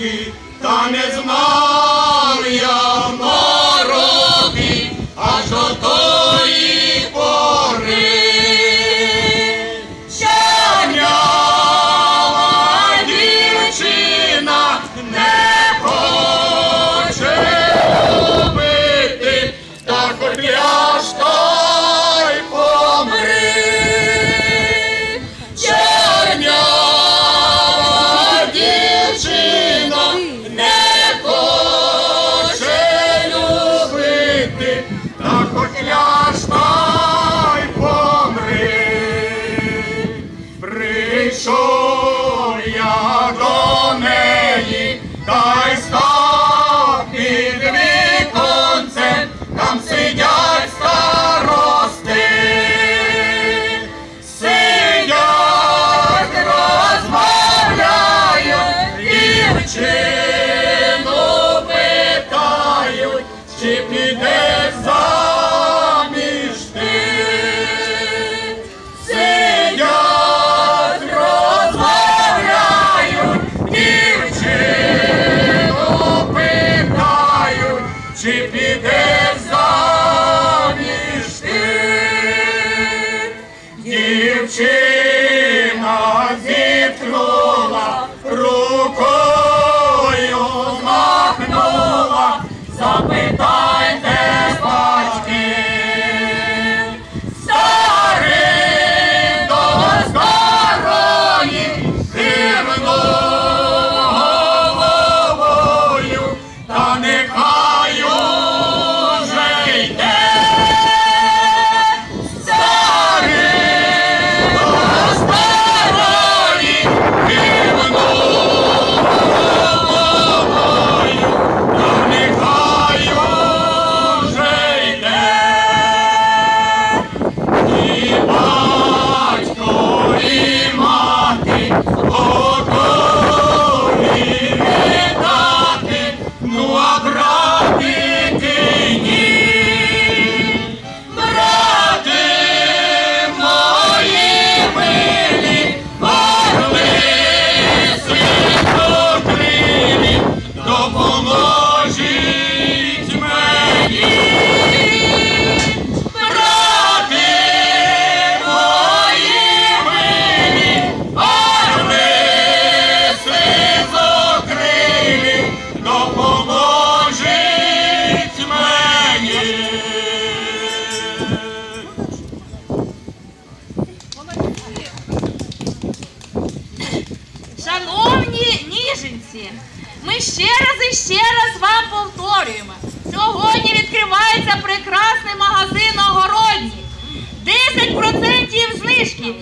की ताने जमा чи піде заміж ти, сидять, розмовляють, чи підеш заміж ти. біженці. Ми ще раз і ще раз вам повторюємо. Сьогодні відкривається прекрасний магазин Огородні: 10% знижки